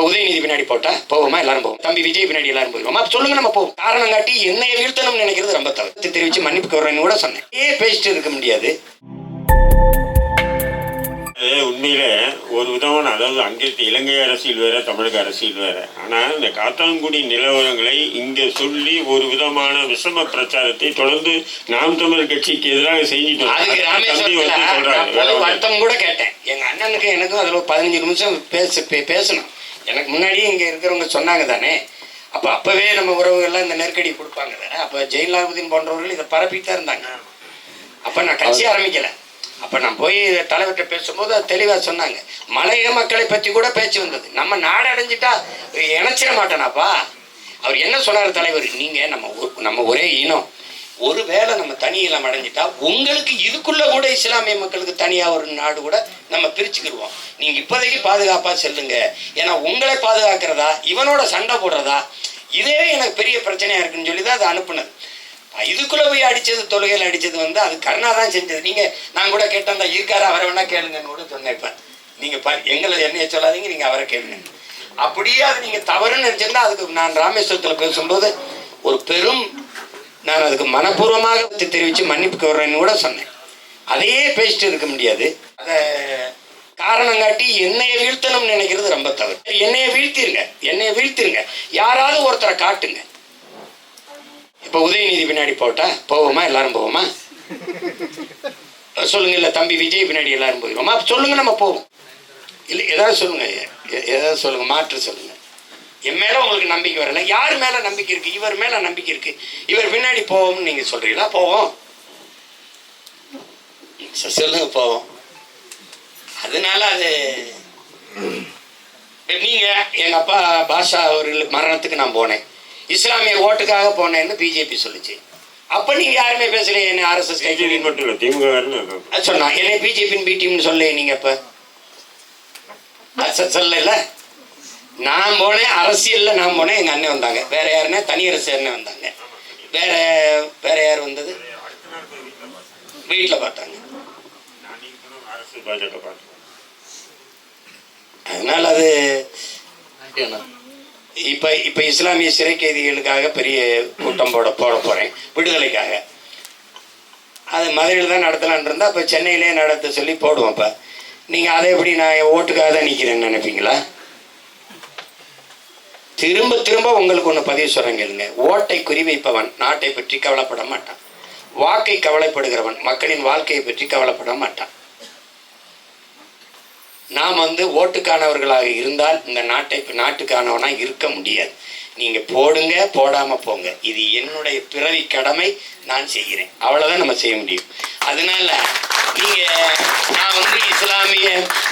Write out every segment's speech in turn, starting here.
இப்போ உதயநிதி பின்னாடி போட்டா போவோமா? எல்லாரும் போவோம். தம்பி விஜய் பின்னாடி எல்லாரும் போயிருவோமா? அப்ப சொல்லுங்க நம்ம போவோம். காரணம் காட்டி என்னைய வீழ்த்தணும்னு நினைக்கிறது ரொம்ப தவறு. தெரிவிச்சு மன்னிப்பு கோர்றேன்னு கூட சொன்னேன். ஏ பேசிட்டு இருக்க முடியாது. உண்மையில ஒரு விதமான அதாவது அங்கிருக்க இலங்கை அரசியல் வேற தமிழக அரசியல் வேற. ஆனா இந்த காத்தான்குடி நிலவரங்களை இங்க சொல்லி ஒரு விதமான விஷம பிரச்சாரத்தை தொடர்ந்து நாம் தமிழர் கட்சிக்கு எதிராக செஞ்சுட்டு. வருத்தம் கூட கேட்டேன். எங்க அண்ணனுக்கு எனக்கும் அதுல பதினஞ்சு நிமிஷம் பேச பேசணும். எனக்கு முன்னாடியே இங்க இருக்கிறவங்க சொன்னாங்க தானே? அப்ப அப்பவே நம்ம உறவுகள்லாம் இந்த நெருக்கடி கொடுப்பாங்க தானே? அப்ப ஜெயலலிதாபுதீன் போன்றவர்கள் இதை பரப்பித்தான் இருந்தாங்க. அப்ப நான் கட்சி ஆரம்பிக்கல. அப்ப நான் போய் தலைவர்கிட்ட பேசும்போது அது தெளிவா சொன்னாங்க. மலைய மக்களை பத்தி கூட பேச்சு வந்தது. நம்ம நாடு அடைஞ்சிட்டா இணைச்சிட மாட்டேனாப்பா. அவர் என்ன சொன்னார் தலைவர்? நீங்க நம்ம நம்ம ஒரே இனம். ஒருவேளை நம்ம தனி இனம் அடைஞ்சிட்டா உங்களுக்கு இதுக்குள்ள கூட இஸ்லாமிய மக்களுக்கு தனியாக ஒரு நாடு கூட நம்ம பிரிச்சுக்கிடுவோம் நீங்க இப்போதைக்கு பாதுகாப்பா செல்லுங்க. ஏன்னா உங்களை பாதுகாக்கிறதா? இவனோட சண்டை போடுறதா? இதே எனக்கு பெரிய பிரச்சனையா இருக்குன்னு சொல்லி தான் அதை அனுப்புனது. இதுக்குள்ள போய் அடிச்சது தொழுகையில் அடிச்சது வந்து அது கருணா தான் செஞ்சது. நீங்க நான் கூட கேட்டேன் தான் இருக்காரா அவரை வேணா கேளுங்கன்னு கூட சொன்னேன் இப்ப. நீங்க பா- எங்களை என்னைய சொல்லாதீங்க நீங்க அவரை கேளுங்க. அப்படியே அது நீங்க தவறுன்னு நினைச்சிருந்தா அதுக்கு நான் ராமேஸ்வரத்துல பேசும்போது ஒரு பெரும் நான் அதுக்கு மனப்பூர்வமாக தெரிவித்து மன்னிப்பு கோர்றேன்னு கூட சொன்னேன். அதையே பேசிட்டு இருக்க முடியாது. அதை காரணம் காட்டி என்னைய வீழ்த்தணும்னு நினைக்கிறது ரொம்ப தவறு. என்னைய வீழ்த்திருங்க என்னைய வீழ்த்திருங்க. யாராவது ஒருத்தரை காட்டுங்க. இப்போ உதயநிதி பின்னாடி போட்டா போவோமா எல்லாரும் போவோமா? சொல்லுங்க இல்லை தம்பி விஜய் பின்னாடி எல்லாரும் போயிடுவோமா சொல்லுங்க நம்ம போவோம். இல்லை ஏதாவது சொல்லுங்க எ- ஏதாவது சொல்லுங்க மாற்று சொல்லுங்க. என் மேல உங்களுக்கு நம்பிக்கை வரல. யார் மேல நம்பிக்கை இருக்கு? இவர் மேல நம்பிக்கை இருக்கு. இவர் பின்னாடி போவோம்னு நீங்க சொல்றீங்களா? போவோம். சொல்லுங்க போவோம். அதனால அது நீங்க எங்க அப்பா பாஷா அவர்கள் மரணத்துக்கு நான் போனேன். இஸ்லாமிய ஓட்டுக்காக போனேன்னு பிஜேபி சொல்லுச்சு. அப்ப நீங்க யாருமே பேசலையே என்ன ஆர்எஸ்எஸ் கைக்கு மட்டும் இல்ல திமுக. சொன்னா என்னை பிஜேபியின் பி டீம்னு சொல்ல நீங்க அப்ப. சொல்லல. நான் போனேன் அரசியல்ல நான் போனேன் எங்க அண்ணன் வந்தாங்க. வேற யாருன்னா தனியரசு அண்ணன் வந்தாங்க. வேற வேற யார் வந்தது? வீட்டுல பார்த்தாங்க. அதனால் அதனால அது இப்ப இப்ப இஸ்லாமிய சிறை கைதிகளுக்காக பெரிய கூட்டம் போட போட போறேன் விடுதலைக்காக. அது மதுரையில் தான் நடத்தலான் இருந்தா அப்ப சென்னையிலே நடத்த சொல்லி போடுவோம் இப்ப. நீங்க அதை எப்படி நான் ஓட்டுக்காக தான் நிக்கிறேன்னு நினைப்பீங்களா? திரும்ப திரும்ப உங்களுக்கு ஒன்று பதிவு சொல்கிறேங்க இல்லைங்க ஓட்டை குறிவைப்பவன் நாட்டை பற்றி கவலைப்பட மாட்டான். வாக்கை கவலைப்படுகிறவன் மக்களின் வாழ்க்கையை பற்றி கவலைப்பட மாட்டான். நாம் வந்து ஓட்டுக்கானவர்களாக இருந்தால் இந்த நாட்டை நாட்டுக்கானவனாக இருக்க முடியாது. நீங்கள் போடுங்க போடாமல் போங்க. இது என்னுடைய பிறவி கடமை நான் செய்கிறேன். அவ்வளோதான் நம்ம செய்ய முடியும். அதனால நீங்கள் நான் வந்து இஸ்லாமிய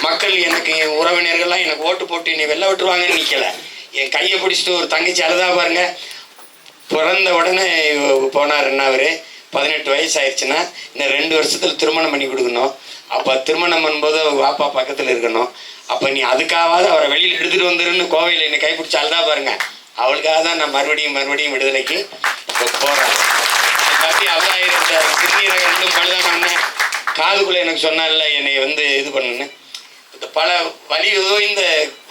மக்கள் எனக்கு என் உறவினர்கள்லாம் எனக்கு ஓட்டு போட்டு என்னை வெளில விட்டுருவாங்கன்னு நிற்கலை என் கையை பிடிச்சிட்டு ஒரு தங்கச்சி அழுதா பாருங்க. பிறந்த உடனே போனார் என்ன அவரு. பதினெட்டு வயசு ஆயிடுச்சுன்னா இன்னும் ரெண்டு வருஷத்துல திருமணம் பண்ணி கொடுக்கணும். அப்போ திருமணம் பண்ணும்போது அவங்க பாப்பா பக்கத்தில் இருக்கணும். அப்போ நீ அதுக்காவது அவரை வெளியில் எடுத்துகிட்டு வந்துருன்னு கோவையில் என்னை கைப்பிடிச்சு அழுதா பாருங்க. அவளுக்காக தான் நான் மறுபடியும் மறுபடியும் விடுதலைக்கு இப்போ போகிறேன் காட்டி அவராயிரத்த சிறுநீரக ரெண்டும் பழுதான அண்ணன் காதுக்குள்ளே எனக்கு சொன்னால என்னை வந்து இது பண்ணுன்னு. இந்த பல வலி இந்த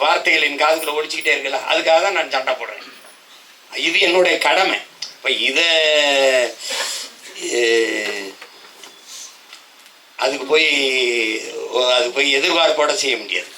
வார்த்தைகள் என் காதுக்குள்ள ஒழிச்சுக்கிட்டே இருக்கல அதுக்காக தான் நான் சண்டை போடுறேன். இது என்னுடைய கடமை. இப்போ இதை அதுக்கு போய் அது போய் எதிர்பார்ப்போட செய்ய முடியாது.